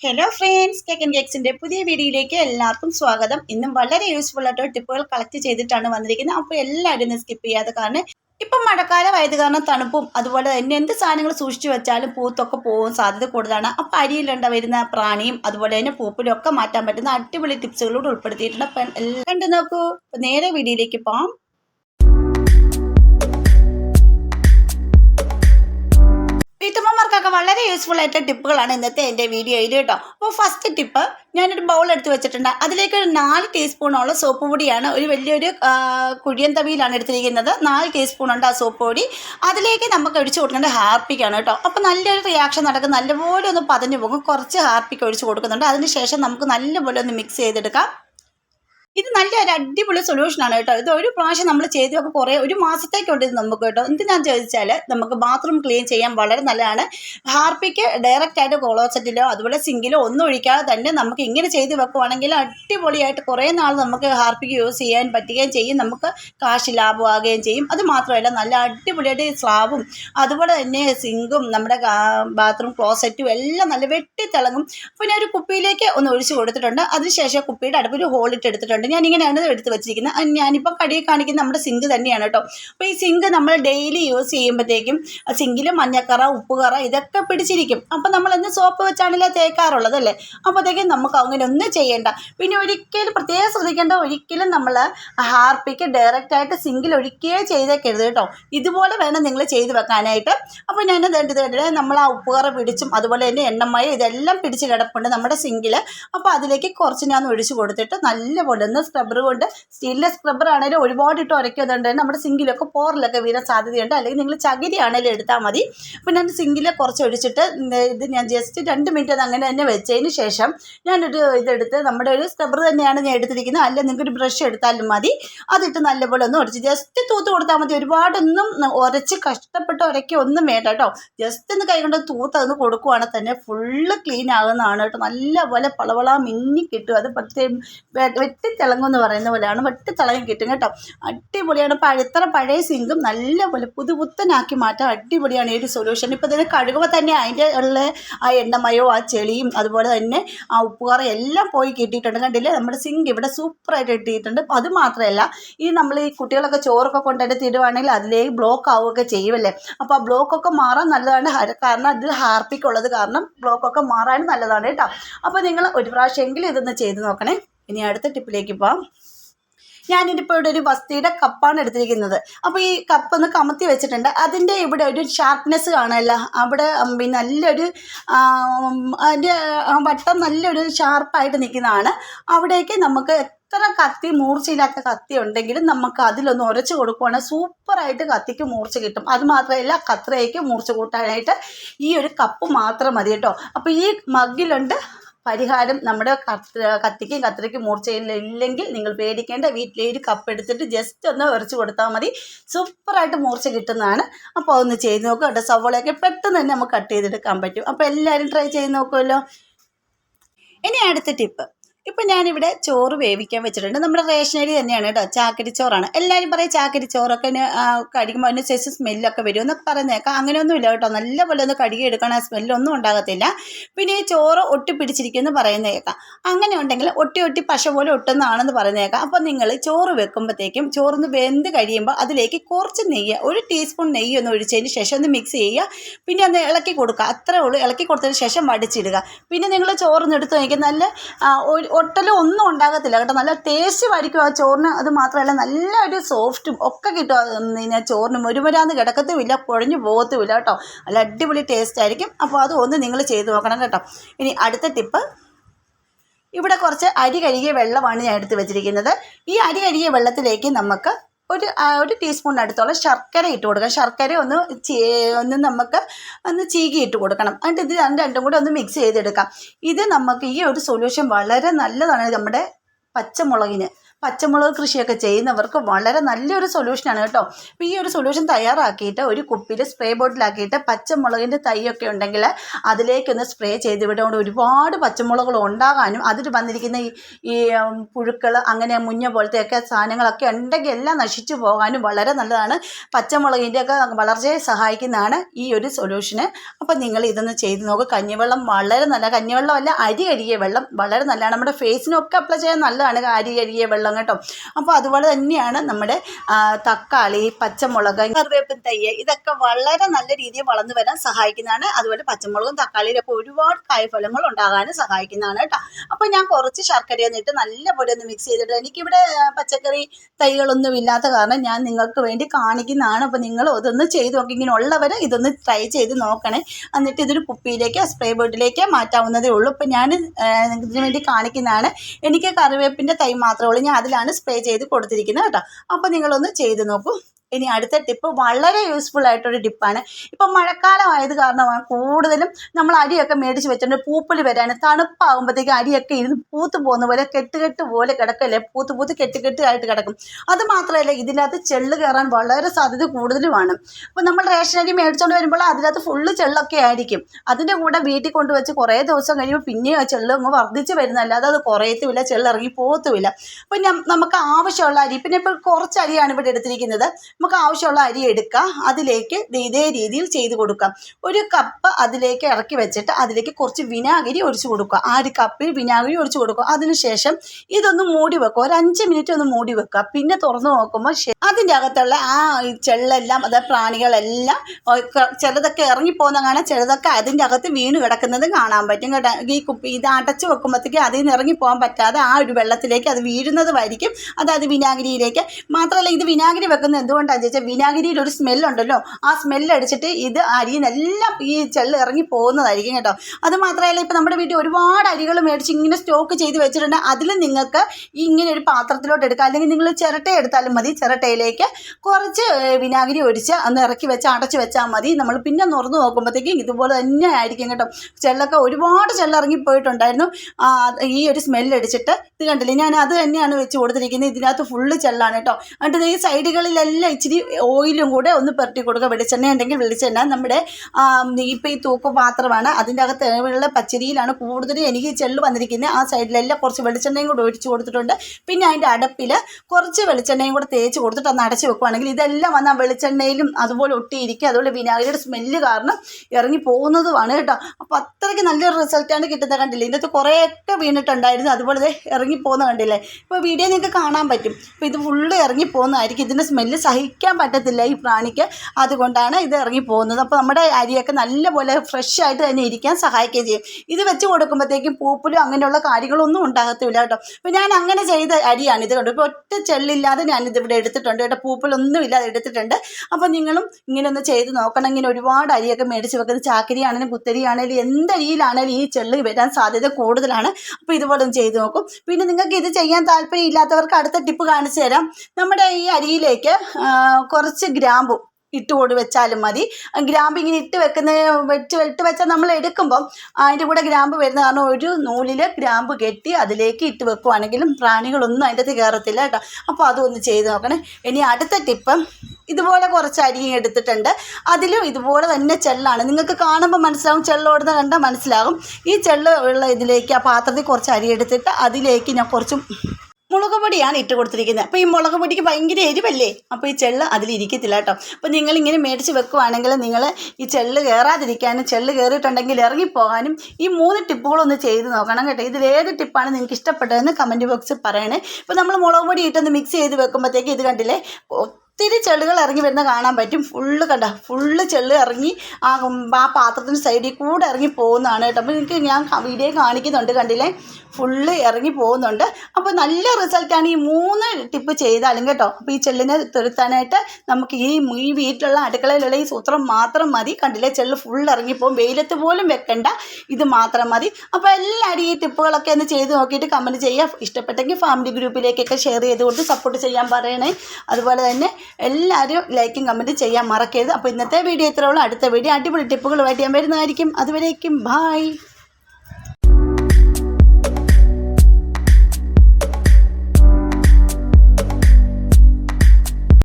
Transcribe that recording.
Hello friends cake and കേക്സിന്റെ പുതിയ വീഡിയോയിലേക്ക് എല്ലാവർക്കും സ്വാഗതം. ഇന്നും വളരെ യൂസ്ഫുൾ ആയിട്ടുള്ള ടിപ്പുകൾ കളക്ട് ചെയ്തിട്ടാണ് വന്നിരിക്കുന്നത്. അപ്പോൾ എല്ലാവരും സ്കിപ്പ് ചെയ്യാതെ കാരണം ഇപ്പം മഴക്കാലമായത് കാരണം തണുപ്പും അതുപോലെ തന്നെ എന്ത് സാധനങ്ങൾ സൂക്ഷിച്ചു വെച്ചാലും പൂത്തൊക്കെ പോകാൻ സാധ്യത കൂടുതലാണ്. അപ്പോൾ അരിയിലുണ്ട വരുന്ന പ്രാണിയും അതുപോലെ തന്നെ പൂപ്പിലും ഒക്കെ മാറ്റാൻ പറ്റുന്ന അടിപൊളി ടിപ്സുകളോട് ഉൾപ്പെടുത്തിയിട്ടുണ്ട്. കണ്ടു നോക്കൂ. നേരെ വീഡിയോയിലേക്ക് പോകാം വീട്ടമ്മമാർക്കൊക്കെ വളരെ യൂസ്ഫുൾ ആയിട്ട് ടിപ്പുകളാണ് ഇന്നത്തെ എന്റെ വീഡിയോയിൽ കേട്ടോ. അപ്പോൾ ഫസ്റ്റ് ടിപ്പ് ഞാനൊരു ബൗൾ എടുത്ത് വെച്ചിട്ടുണ്ട്. അതിലേക്ക് ഒരു നാല് ടീസ്പൂണോളം സോപ്പ് പൊടിയാണ്. ഒരു വലിയൊരു കുഴിയൻ തവിയിലാണ് എടുത്തിരിക്കുന്നത്. നാല് ടീസ്പൂൺ ഉണ്ട് ആ സോപ്പ് പൊടി. അതിലേക്ക് നമുക്ക് ഒഴിച്ചു കൊടുക്കേണ്ടത് ഹാർപ്പിക്കാണ് കേട്ടോ. അപ്പോൾ നല്ലൊരു റിയാക്ഷൻ നടക്കും. നല്ലപോലെ ഒന്ന് പതഞ്ഞു പോകും. കുറച്ച് ഹാർപ്പിക്ക് ഒഴിച്ച് കൊടുക്കുന്നുണ്ട്. അതിന് ശേഷം നമുക്ക് നല്ലപോലെ ഒന്ന് മിക്സ് ചെയ്തെടുക്കാം. ഇത് നല്ല ഒരു അടിപൊളി സൊല്യൂഷൻ ആണ് കേട്ടോ. ഇത് ഒരു പ്രാവശ്യം നമ്മൾ ചെയ്ത് നോക്കുക കുറേ ഒരു മാസത്തേക്കുണ്ട് ഇത് നമുക്ക് കേട്ടോ. എന്തിനാന്ന് ചോദിച്ചാൽ നമുക്ക് ബാത്റൂം ക്ലീൻ ചെയ്യാൻ വളരെ നല്ലതാണ്. ഹാർപ്പിക്ക് ഡയറക്റ്റ് ആയിട്ട് കോളോസെറ്റിലോ അതുപോലെ സിങ്കിലോ ഒന്നും ഒഴിക്കാതെ തന്നെ നമുക്ക് ഇങ്ങനെ ചെയ്ത് വെക്കുവാണെങ്കിൽ അടിപൊളിയായിട്ട് കുറേ നാൾ നമുക്ക് ഹാർപ്പിക്ക് യൂസ് ചെയ്യാൻ പറ്റുകയും ചെയ്യും. നമുക്ക് കാശ് ലാഭമാകുകയും ചെയ്യും. അത് മാത്രമല്ല നല്ല അടിപൊളിയായിട്ട് സ്ലാബും അതുപോലെ തന്നെ സിങ്കും നമ്മുടെ ബാത്റൂം ക്ലോസറ്റും എല്ലാം നല്ല വെട്ടിത്തിളങ്ങും. അപ്പോൾ ഞാൻ ഒരു കുപ്പിയിലേക്ക് ഒന്ന് ഒഴിച്ച് കൊടുത്തിട്ടുണ്ട്. അതിനുശേഷം കുപ്പിയുടെ അടുപ്പൊരു ഹോളിട്ട് എടുത്തിട്ടുണ്ട്. ഞാൻ ഇങ്ങനെയാണ് എടുത്ത് വെച്ചിരിക്കുന്നത്. ഞാനിപ്പോൾ കടിയിൽ കാണിക്കുന്ന നമ്മുടെ സിങ്ക് തന്നെയാണ് കേട്ടോ. അപ്പോൾ ഈ സിങ്ക് നമ്മൾ ഡെയിലി യൂസ് ചെയ്യുമ്പോഴത്തേക്കും സിങ്കിൽ മഞ്ഞക്കറ ഉപ്പുകറ ഇതൊക്കെ പിടിച്ചിരിക്കും. അപ്പോൾ നമ്മൾ എന്ന് സോപ്പ് വെച്ചാണല്ലേ തേക്കാറുള്ളത് അല്ലേ? അപ്പോഴത്തേക്കും നമുക്ക് അങ്ങനെ ഒന്നും ചെയ്യേണ്ട. പിന്നെ ഒരിക്കലും പ്രത്യേകം ശ്രദ്ധിക്കേണ്ട ഒരിക്കലും നമ്മൾ ഹാർപ്പിക്ക് ഡയറക്റ്റ് ആയിട്ട് സിങ്കിൽ ഒഴിക്കുകയോ ചെയ്തേക്കരുത് കേട്ടോ. ഇതുപോലെ വേണം നിങ്ങൾ ചെയ്ത് വെക്കാനായിട്ട്. അപ്പോൾ ഞാൻ ഇത് നമ്മൾ ആ ഉപ്പുകറ പിടിച്ചും അതുപോലെ തന്നെ എണ്ണമയ ഇതെല്ലാം പിടിച്ച് കിടപ്പുണ്ട് നമ്മുടെ സിങ്കിൽ അപ്പോൾ അതിലേക്ക് കുറച്ച് ഞാൻ ഒഴിച്ചു കൊടുത്തിട്ട് നല്ലപോലെ ഒന്ന് സ്ക്രബ്ബർ കൊണ്ട് സ്റ്റീലിന്റെ സ്ക്രബ്ബർ ആണെങ്കിലും ഒരുപാട് ഇട്ട് ഉരയ്ക്കുന്നുണ്ട്. നമ്മുടെ സിങ്കിലൊക്കെ പോറിലൊക്കെ വീഴാൻ സാധ്യതയുണ്ട്. അല്ലെങ്കിൽ നിങ്ങൾ ചകിരി ആണെങ്കിലും എടുത്താൽ മതി. പിന്നെ ഞാൻ സിങ്കിൽ കുറച്ച് ഒഴിച്ചിട്ട് ഇത് ഞാൻ ജസ്റ്റ് രണ്ട് മിനിറ്റ് അത് അങ്ങനെ തന്നെ വെച്ചതിന് ശേഷം ഞാനൊരു ഇതെടുത്ത് നമ്മുടെ ഒരു സ്ക്രബ്ബർ തന്നെയാണ് ഞാൻ എടുത്തിരിക്കുന്നത്. നിങ്ങൾക്ക് ഒരു ബ്രഷ് എടുത്താലും മതി. അതിട്ട് നല്ലപോലെ ഒന്ന് ഉടച്ച് ജസ്റ്റ് തൂത്ത് കൊടുത്താൽ മതി. ഒരുപാടൊന്നും ഉരച്ച് കഷ്ടപ്പെട്ട് ഉരയ്ക്കുക ഒന്നും വേണ്ട കേട്ടോ. ജസ്റ്റ് ഒന്ന് കൈ കൊണ്ട് തൂത്ത് അതൊന്ന് കൊടുക്കുവാണെങ്കിൽ തന്നെ ഫുള്ള് ക്ലീൻ ആകുന്നതാണ് കേട്ടോ. നല്ലപോലെ പളവള മിന്നി കിട്ടും അത് പ്രത്യേകം വെട്ടിത്തിളങ്ങും എന്ന് പറയുന്ന പോലെയാണ്. വെട്ടിത്തിളങ്ങി കിട്ടും കേട്ടോ. അടിപൊളിയാണ്. പഴുത്തറ പഴയ സിങ്കും നല്ലപോലെ പുതുപുത്തനാക്കി മാറ്റാൻ അടിപൊളിയാണ് ഈ ഒരു സൊല്യൂഷൻ ഇപ്പോൾ ഇതിന് കഴുകുമ്പോൾ തന്നെ അതിന്റെ ഉള്ള ആ എണ്ണമയോ ആ ചെളിയും അതുപോലെ തന്നെ ആ ഉപ്പുകറ എല്ലാം പോയി കിട്ടിയിട്ടുണ്ട്. കണ്ടില്ലേ? നമ്മുടെ സിങ്ക് ഇവിടെ സൂപ്പറായിട്ട് കിട്ടിയിട്ടുണ്ട്. അത് മാത്രമല്ല ഈ നമ്മൾ ഈ കുട്ടികളൊക്കെ ചോറൊക്കെ കൊണ്ടുതന്നെ തീരുവാണെങ്കിൽ അതിലേക്ക് ബ്ലോക്ക് ആവുകയൊക്കെ ചെയ്യുമല്ലേ? അപ്പോൾ ആ ബ്ലോക്കൊക്കെ മാറാൻ നല്ലതാണ്. കാരണം അതിൽ ഹാർപ്പിക്കുള്ളത് കാരണം ബ്ലോക്കൊക്കെ മാറാൻ നല്ലതാണ് കേട്ടോ. അപ്പോൾ നിങ്ങൾ ഒരു പ്രാവശ്യമെങ്കിലും ഇതൊന്ന് ചെയ്ത് നോക്കണേ. ഇനി അടുത്ത ടിപ്പിലേക്ക് പോവാം. ഞാനിപ്പോൾ ഇവിടെ ഒരു വസ്തിയുടെ കപ്പാണ് എടുത്തിരിക്കുന്നത്. അപ്പോൾ ഈ കപ്പ് ഒന്ന് കമത്തി വെച്ചിട്ടുണ്ട്. അതിന്റെ ഇവിടെ ഒരു ഷാർപ്നെസ് കാണുമല്ല അവിടെ പിന്നെ നല്ലൊരു അതിന്റെ വട്ടം നല്ലൊരു ഷാർപ്പായിട്ട് നിൽക്കുന്നതാണ്. അവിടേക്ക് നമുക്ക് എത്ര കത്തി മൂർച്ചയില്ലാത്ത കത്തി ഉണ്ടെങ്കിലും നമുക്ക് അതിലൊന്ന് ഉരച്ച് കൊടുക്കുവാണെങ്കിൽ സൂപ്പറായിട്ട് കത്തിക്ക് മൂർച്ച കിട്ടും. അത് മാത്രമല്ല കത്രയ്ക്ക് മൂർച്ച കൂട്ടാനായിട്ട് ഈ ഒരു കപ്പ് മാത്രം മതി കേട്ടോ. അപ്പോൾ ഈ മഗ്ഗിലുണ്ട് പരിഹാരം നമ്മുടെ കത്ത് കത്തിക്കും കത്തിരിക്കും മൂർച്ചയില്ലെങ്കിൽ നിങ്ങൾ പേടിക്കേണ്ട വീട്ടിലെ ഒരു കപ്പ് എടുത്തിട്ട് ജസ്റ്റ് ഒന്ന് ഉരച്ച് കൊടുത്താൽ മതി. സൂപ്പറായിട്ട് മൂർച്ച കിട്ടുന്നതാണ്. അപ്പോൾ ഒന്ന് ചെയ്ത് നോക്കുക കേട്ടോ. സവോളയൊക്കെ പെട്ടെന്ന് തന്നെ നമുക്ക് കട്ട് ചെയ്തെടുക്കാൻ പറ്റും. അപ്പോൾ എല്ലാവരും ട്രൈ ചെയ്ത് നോക്കുമല്ലോ. ഇനി അടുത്ത ടിപ്പ് ഇപ്പം ഞാനിവിടെ ചോറ് വേവിക്കാൻ വെച്ചിട്ടുണ്ട്. നമ്മുടെ റേഷനരി തന്നെയാണ് കേട്ടോ ചാക്കരി ചോറാണ്. എല്ലാവരും പറയും ചാക്കരി ചോറൊക്കെ ഇനി, ആ, കടിക്കുമ്പോൾ അതിന് ശേഷം സ്മെല്ലൊക്കെ വരും എന്നൊക്കെ പറഞ്ഞേക്കാം. അങ്ങനെയൊന്നുമില്ല കേട്ടോ. നല്ലപോലെ ഒന്ന് കഴുകി എടുക്കണം ആ സ്മെല്ലൊന്നും ഉണ്ടാകത്തില്ല. പിന്നെ ഈ ചോറ് ഒട്ടി പിടിച്ചിരിക്കുമെന്ന് പറയുന്നേക്കാം. അങ്ങനെ ഉണ്ടെങ്കിൽ ഒട്ടി ഒട്ടി പശ പോലെ ഒട്ടുന്നതാണെന്ന് പറയുന്നേക്കാം. അപ്പോൾ നിങ്ങൾ ചോറ് വെക്കുമ്പോഴത്തേക്കും ചോറിന്ന് വെന്ത് കഴിയുമ്പോൾ അതിലേക്ക് കുറച്ച് നെയ്യ് ഒരു ടീസ്പൂൺ നെയ്യ് ഒന്ന് ഒഴിച്ചതിന് ശേഷം ഒന്ന് മിക്സ് ചെയ്യുക. പിന്നെ ഒന്ന് ഇളക്കി കൊടുക്കുക. അത്രേ ഉള്ളൂ. ഇളക്കി കൊടുത്തതിന് ശേഷം വടിച്ചിടുക. പിന്നെ നിങ്ങൾ ചോറിന് എടുത്ത് നോക്കി നല്ല ഒട്ടലും ഒന്നും ഉണ്ടാകത്തില്ല കേട്ടോ. നല്ല ടേസ്റ്റുമായിരിക്കും ആ ചോറിന്. അത് മാത്രമല്ല നല്ല ഒരു സോഫ്റ്റും ഒക്കെ കിട്ടും പിന്നെ ചോറിന്. മുരുമുരാന്ന് കിടക്കത്തുമില്ല കുഴഞ്ഞു പോകത്തുമില്ല കേട്ടോ. നല്ല അടിപൊളി ടേസ്റ്റ് ആയിരിക്കും. അപ്പോൾ അത് ഒന്ന് നിങ്ങൾ ചെയ്ത് നോക്കണം കേട്ടോ. ഇനി അടുത്ത ടിപ്പ് ഇവിടെ കുറച്ച് അരി കഴുകിയ വെള്ളമാണ് ഞാൻ എടുത്ത് വെച്ചിരിക്കുന്നത്. ഈ അരി കഴുകിയ വെള്ളത്തിലേക്ക് നമുക്ക് ഒരു ഒരു ടീസ്പൂൺ അടുത്തോളം ശർക്കര ഇട്ട് കൊടുക്കാം ശർക്കര ഒന്ന് ഒന്ന് നമുക്ക് ഒന്ന് ചീകി ഇട്ട് കൊടുക്കണം. എന്നിട്ട് ഇത് രണ്ട് രണ്ടും കൂടെ ഒന്ന് മിക്സ് ചെയ്തെടുക്കാം. ഇത് നമുക്ക് ഈ ഒരു സൊല്യൂഷൻ വളരെ നല്ലതാണ് നമ്മുടെ പച്ചമുളകിന്. പച്ചമുളക് കൃഷിയൊക്കെ ചെയ്യുന്നവർക്ക് വളരെ നല്ലൊരു സൊല്യൂഷനാണ് കേട്ടോ. അപ്പോൾ ഈ ഒരു സൊല്യൂഷൻ തയ്യാറാക്കിയിട്ട് ഒരു കുപ്പിയിൽ സ്പ്രേ ബോട്ടിലാക്കിയിട്ട് പച്ചമുളകിന്റെ തൈയൊക്കെ ഉണ്ടെങ്കിൽ അതിലേക്കൊന്ന് സ്പ്രേ ചെയ്ത് വിടുകൊണ്ട് ഒരുപാട് പച്ചമുളകുകൾ ഉണ്ടാകാനും അതിൽ വന്നിരിക്കുന്ന ഈ ഈ പുഴുക്കൾ അങ്ങനെ മുഞ്ഞ പോലത്തെ പോലത്തെയൊക്കെ സാധനങ്ങളൊക്കെ ഉണ്ടെങ്കിൽ എല്ലാം നശിച്ചു പോകാനും വളരെ നല്ലതാണ്. പച്ചമുളകിന്റെയൊക്കെ വളർച്ചയെ സഹായിക്കുന്നതാണ് ഈ ഒരു സൊല്യൂഷന് അപ്പോൾ നിങ്ങൾ ഇതൊന്ന് ചെയ്ത് നോക്കുക കഞ്ഞിവെള്ളം വളരെ നല്ല കഞ്ഞിവെള്ളം അല്ല അരി കഴുകിയ വെള്ളം വളരെ നല്ലതാണ്. നമ്മുടെ ഫേസിനൊക്കെ അപ്ലൈ ചെയ്യാൻ നല്ലതാണ്. അരി കഴുകിയ വെള്ളം കേട്ടോ. അപ്പോൾ അതുപോലെ തന്നെയാണ് നമ്മുടെ തക്കാളി പച്ചമുളക് കറിവേപ്പിൻ തയ്യ് ഇതൊക്കെ വളരെ നല്ല രീതിയിൽ വളർന്നു വരാൻ സഹായിക്കുന്നതാണ്. അതുപോലെ പച്ചമുളകും തക്കാളിയിലൊക്കെ ഒരുപാട് കായ്ഫലങ്ങൾ ഉണ്ടാകാനും സഹായിക്കുന്നതാണ് കേട്ടോ. അപ്പോൾ ഞാൻ കുറച്ച് ശർക്കര എന്നിട്ട് നല്ലപോലെ ഒന്ന് മിക്സ് ചെയ്തിട്ട് എനിക്കിവിടെ പച്ചക്കറി തൈകളൊന്നും ഇല്ലാത്ത കാരണം ഞാൻ നിങ്ങൾക്ക് വേണ്ടി കാണിക്കുന്നതാണ്. അപ്പോൾ നിങ്ങൾ ഇതൊന്ന് ചെയ്ത് നോക്കി. ഇങ്ങനെ ഉള്ളവർ ഇതൊന്ന് ട്രൈ ചെയ്ത് നോക്കണേ. എന്നിട്ട് ഇതൊരു കുപ്പിയിലേക്ക് സ്പ്രേ ബോട്ടിലേക്ക് മാറ്റാവുന്നതേ ഉള്ളൂ. അപ്പോൾ ഞാൻ ഇതിന് വേണ്ടി കാണിക്കുന്നതാണ്. എനിക്ക് കറിവേപ്പിന്റെ തൈ മാത്രമേ ഉള്ളൂ. ഞാൻ അതിലാണ് സ്പ്രേ ചെയ്ത് കൊടുത്തിരിക്കുന്നത് കേട്ടോ. അപ്പോൾ നിങ്ങളൊന്ന് ചെയ്ത് നോക്കൂ. ഇനി അടുത്ത ടിപ്പ് വളരെ യൂസ്ഫുൾ ആയിട്ടൊരു ടിപ്പാണ് ഇപ്പം മഴക്കാലമായത് കാരണമാണ് കൂടുതലും നമ്മൾ അരിയൊക്കെ മേടിച്ച് വെച്ചിട്ടുണ്ട് പൂപ്പൽ വരാൻ തണുപ്പാകുമ്പോഴത്തേക്ക് അരിയൊക്കെ ഇരുന്ന് പൂത്ത് പോകുന്ന പോലെ കെട്ടുകെട്ട് പോലെ കിടക്കല്ലേ? പൂത്ത് പൂത്ത് കെട്ടുകെട്ട് കെട്ടായിട്ട് കിടക്കും. അത് മാത്രമല്ല ഇതിനകത്ത് ചെള്ള് കയറാൻ വളരെ സാധ്യത കൂടുതലുമാണ്. അപ്പോൾ നമ്മൾ റേഷൻ അരി മേടിച്ചുകൊണ്ട് വരുമ്പോൾ അതിനകത്ത് ഫുള്ള് ചെള്ളൊക്കെ ആയിരിക്കും. അതിന്റെ കൂടെ വീട്ടിൽ കൊണ്ടുവച്ച് കുറേ ദിവസം കഴിയുമ്പോൾ പിന്നെയും ആ ചെള്ള് അങ്ങ് വർദ്ധിച്ച് വരുന്നല്ലാതെ അത് കുറയത്തുമില്ല ചെള്ള് ഇറങ്ങി പോകത്തുമില്ല അപ്പം നമുക്ക് ആവശ്യമുള്ള അരി പിന്നെ ഇപ്പോൾ കുറച്ച് അരിയാണ് ഇവിടെ എടുത്തിരിക്കുന്നത്. നമുക്ക് ആവശ്യമുള്ള അരി എടുക്കാം. അതിലേക്ക് ഇതേ രീതിയിൽ ചെയ്ത് കൊടുക്കാം. ഒരു കപ്പ് അതിലേക്ക് ഇറക്കി വെച്ചിട്ട് അതിലേക്ക് കുറച്ച് വിനാഗിരി ഒഴിച്ച് കൊടുക്കുക. ആ ഒരു കപ്പിൽ വിനാഗിരി ഒഴിച്ച് കൊടുക്കുക. അതിനുശേഷം ഇതൊന്ന് മൂടി വെക്കുക. ഒരു അഞ്ച് മിനിറ്റ് ഒന്ന് മൂടി വെക്കുക. പിന്നെ തുറന്നു നോക്കുമ്പോൾ അതിന്റെ അകത്തുള്ള ആ ചെള്ളെല്ലാം അതായത് പ്രാണികളെല്ലാം ചിലതൊക്കെ ഇറങ്ങിപ്പോകുന്ന കാണാൻ ചിലതൊക്കെ അതിന്റെ അകത്ത് വീണ് കിടക്കുന്നത് കാണാൻ പറ്റും കേട്ടോ. ഈ കുപ്പി ഇത് അടച്ചു വെക്കുമ്പോഴത്തേക്ക് അതിൽ നിന്ന് ഇറങ്ങിപ്പോകാൻ പറ്റാതെ ആ ഒരു വെള്ളത്തിലേക്ക് അത് വീഴുന്നതുമായിരിക്കും അതായത് വിനാഗിരിയിലേക്ക്. മാത്രമല്ല ഇത് വിനാഗിരി വെക്കുന്നത് എന്തുകൊണ്ടാണെന്ന് വെച്ചാൽ വിനാഗിരിയിൽ ഒരു സ്മെല്ലുണ്ടല്ലോ ആ സ്മെല്ലടിച്ചിട്ട് ഇത് അരിയിൽ നിന്നെല്ലാം ഈ ചെള്ള് ഇറങ്ങി പോകുന്നതായിരിക്കും കേട്ടോ. അത് മാത്രമല്ല ഇപ്പം നമ്മുടെ വീട്ടിൽ ഒരുപാട് അരികൾ മേടിച്ച് ഇങ്ങനെ സ്റ്റോക്ക് ചെയ്ത് വെച്ചിട്ടുണ്ട്. അതിൽ നിങ്ങൾക്ക് ഇങ്ങനെ ഒരു പാത്രത്തിലോട്ട് എടുക്കാം. അല്ലെങ്കിൽ നിങ്ങൾ ചിരട്ട എടുത്താലും മതി. ചിരട്ടയിലേക്ക് കുറച്ച് വിനാഗിരി ഒഴിച്ച് അന്ന് ഇറക്കി വെച്ച് അടച്ച് വെച്ചാൽ മതി. നമ്മൾ പിന്നെ തുറന്ന് നോക്കുമ്പോഴത്തേക്കും ഇതുപോലെ തന്നെ ആയിരിക്കും കേട്ടോ. ചെള്ളൊക്കെ ഒരുപാട് ചെള്ളിറങ്ങി പോയിട്ടുണ്ടായിരുന്നു. ഈ ഒരു സ്മെല്ലടിച്ചിട്ട് ഇത് കണ്ടില്ലേ? ഞാൻ അത് തന്നെയാണ് വെച്ച് കൊടുത്തിരിക്കുന്നത്. ഇതിനകത്ത് ഫുള്ള് ചെള്ളാണ് കേട്ടോ. എന്നിട്ട് ഈ സൈഡുകളിലെല്ലാം ഇച്ചിരി ഓയിലും കൂടെ ഒന്ന് പുരട്ടി കൊടുക്കുക. വെളിച്ചെണ്ണ ഉണ്ടെങ്കിൽ വെളിച്ചെണ്ണ. നമ്മുടെ ഇപ്പോൾ ഈ തൂക്ക് പാത്രമാണ് അതിന്റെ അകത്ത് ഉള്ള പച്ചരിയിലാണ് കൂടുതലും എനിക്ക് ചെള്ള് വന്നിരിക്കുന്നത്. ആ സൈഡിലെല്ലാം കുറച്ച് വെളിച്ചെണ്ണയും കൂടെ ഒഴിച്ച് കൊടുത്തിട്ടുണ്ട്. പിന്നെ അതിന്റെ അടപ്പിൽ കുറച്ച് വെളിച്ചെണ്ണയും കൂടെ തേച്ച് കൊടുത്തിട്ട് ഒന്ന് അടച്ച് വെക്കുവാണെങ്കിൽ ഇതെല്ലാം വന്ന് ആ വെളിച്ചെണ്ണയിലും അതുപോലെ ഒട്ടിയിരിക്കും. അതുപോലെ വിനാഗിരിയുടെ സ്മെല്ല് കാരണം ഇറങ്ങി പോകുന്നതുമാണ് കേട്ടോ. അപ്പോൾ അത്രയ്ക്ക് നല്ലൊരു റിസൾട്ടാണ് കിട്ടുന്നത് കണ്ടില്ലേ? ഇതിനകത്ത് കുറേയൊക്കെ വീണിട്ടുണ്ടായിരുന്നു. അതുപോലെ ഇറങ്ങി പോകുന്ന കണ്ടില്ലേ? ഇപ്പോൾ വീഡിയോ നിങ്ങൾക്ക് കാണാൻ പറ്റും. അപ്പോൾ ഇത് ഫുള്ള് ഇറങ്ങി പോകുന്നതായിരിക്കും. ഇതിന്റെ സ്മെല്ല് സഹിക്കാൻ പറ്റത്തില്ല ഈ പ്രാണിക്ക്. അതുകൊണ്ടാണ് ഇത് ഇറങ്ങി പോകുന്നത്. അപ്പോൾ നമ്മുടെ അരിയൊക്കെ നല്ലപോലെ ഫ്രഷ് ആയിട്ട് തന്നെ ഇരിക്കാൻ സഹായിക്കുകയും ചെയ്യും. ഇത് വെച്ച് കൊടുക്കുമ്പോഴത്തേക്കും പൂപ്പലും അങ്ങനെയുള്ള കാര്യങ്ങളൊന്നും ഉണ്ടാകത്തില്ല കേട്ടോ. അപ്പോൾ ഞാൻ അങ്ങനെ ചെയ്ത അരിയാണ് ഇത് കണ്ടു? ഇപ്പോൾ ഒറ്റ ചെള്ളില്ലാതെ ഞാനിത് ഇവിടെ എടുത്തിട്ടുണ്ട് കേട്ടോ. പൂപ്പലൊന്നും ഇല്ലാതെ എടുത്തിട്ടുണ്ട്. അപ്പോൾ നിങ്ങളും ഇങ്ങനെ ഒന്ന് ചെയ്ത് നോക്കണം. ഇങ്ങനെ ഒരുപാട് അരിയൊക്കെ മേടിച്ച് വെക്കുന്നത് ചാക്കരി ആണെങ്കിലും കുത്തരി ആണെങ്കിലും എന്ത് അരിയിലാണെങ്കിലും ഈ ചെള്ളി വരാൻ സാധ്യത കൂടുതലാണ്. അപ്പോൾ ഇതുപോലെ ഒന്ന് ചെയ്ത് നോക്കും. പിന്നെ നിങ്ങൾക്ക് ഇത് ചെയ്യാൻ താല്പര്യം ഇല്ലാത്തവർക്ക് അടുത്ത ടിപ്പ് കാണിച്ചു തരാം. നമ്മുടെ ഈ അരിയിലേക്ക് കുറച്ച് ഗ്രാമ്പു ഇട്ട് കൊടു വെച്ചാലും മതി. ഗ്രാമ്പ് ഇങ്ങനെ ഇട്ട് വെക്കുന്ന വെച്ച് ഇട്ട് വെച്ചാൽ നമ്മൾ എടുക്കുമ്പം അതിന്റെ കൂടെ ഗ്രാമ്പ് വരുന്ന കാരണം ഒരു നൂലിൽ ഗ്രാമ്പ് കെട്ടി അതിലേക്ക് ഇട്ട് വെക്കുവാണെങ്കിലും പ്രാണികളൊന്നും അതിന്റെ അകത്ത് കയറത്തില്ല കേട്ടോ. അപ്പോൾ അതൊന്ന് ചെയ്ത് നോക്കണേ. ഇനി അടുത്ത ടിപ്പ് ഇതുപോലെ കുറച്ച് അരി എടുത്തിട്ടുണ്ട്. അതിലും ഇതുപോലെ തന്നെ ചെള്ളാണ്. നിങ്ങൾക്ക് കാണുമ്പോൾ മനസ്സിലാവും ചെള്ളോടുന്ന കണ്ടാൽ മനസ്സിലാകും. ഈ ചെള്ള ഉള്ള ഇതിലേക്ക് ആ പാത്രത്തിൽ കുറച്ച് അരി എടുത്തിട്ട് അതിലേക്ക് ഞാൻ കുറച്ച് മുളക് പൊടിയാണ് ഇട്ട് കൊടുത്തിരിക്കുന്നത് അപ്പോൾ ഈ മുളക് പൊടിക്ക് ഭയങ്കര എരിവല്ലേ? അപ്പോൾ ഈ ചെള്ള് അതിലിരിക്കത്തില്ല കേട്ടോ. അപ്പോൾ നിങ്ങളിങ്ങനെ മേടിച്ച് വെക്കുവാണെങ്കിൽ നിങ്ങൾ ഈ ചെള്ള് കയറാതിരിക്കാനും ചെള്ള് കയറിയിട്ടുണ്ടെങ്കിൽ ഇറങ്ങിപ്പോകാനും ഈ മൂന്ന് ടിപ്പുകളൊന്ന് ചെയ്ത് നോക്കണം കേട്ടോ. ഇതിലേത് ടിപ്പാണ് നിങ്ങൾക്ക് ഇഷ്ടപ്പെട്ടതെന്ന് കമന്റ് ബോക്സിൽ പറയണേ. ഇപ്പോൾ നമ്മൾ മുളക് പൊടി ഇട്ടൊന്ന് മിക്സ് ചെയ്ത് വെക്കുമ്പോഴത്തേക്ക് ഇത് കണ്ടില്ലേ? ഒത്തിരി ചെള്ളുകൾ ഇറങ്ങി വരുന്ന കാണാൻ പറ്റും. ഫുള്ള് കണ്ട ഫുള്ള് ചെള്ള് ഇറങ്ങി ആ ആ പാത്രത്തിന് സൈഡിൽ കൂടെ ഇറങ്ങി പോകുന്നതാണ് കേട്ടോ. അപ്പോൾ എനിക്ക് ഞാൻ വീഡിയോ കാണിക്കുന്നുണ്ട് കണ്ടില്ലേ? ഫുള്ള് ഇറങ്ങി പോകുന്നുണ്ട്. അപ്പോൾ നല്ല റിസൾട്ടാണ് ഈ മൂന്ന് ടിപ്പ് ചെയ്താലും കേട്ടോ. അപ്പോൾ ഈ ചെള്ളിനെ തുരുത്താനായിട്ട് നമുക്ക് ഈ ഈ വീട്ടിലുള്ള അടുക്കളയിലുള്ള ഈ സൂത്രം മാത്രം മതി. കണ്ടില്ലേ? ചെള്ള് ഫുൾ ഇറങ്ങിപ്പോകും വെയിലത്ത് പോലും വെക്കണ്ട. ഇത് മാത്രം മതി. അപ്പോൾ എല്ലാവരും ഈ ടിപ്പുകളൊക്കെ ഒന്ന് ചെയ്ത് നോക്കിയിട്ട് കമന്റ് ചെയ്യുക. ഇഷ്ടപ്പെട്ടെങ്കിൽ ഫാമിലി ഗ്രൂപ്പിലേക്കൊക്കെ ഷെയർ ചെയ്ത് കൊടുത്ത് സപ്പോർട്ട് ചെയ്യാൻ പറയണേ. അതുപോലെ തന്നെ എല്ലാവരും ലൈക്കും കമന്റ് ചെയ്യാൻ മറക്കരുത്. അപ്പോൾ ഇന്നത്തെ വീഡിയോ ഇത്രയുള്ളൂ അടുത്ത വീഡിയോ അടിപൊളി ടിപ്പുകളുമായിട്ട് ഞാൻ വരുന്നതായിരിക്കും. അതുവരേക്കും ബായ്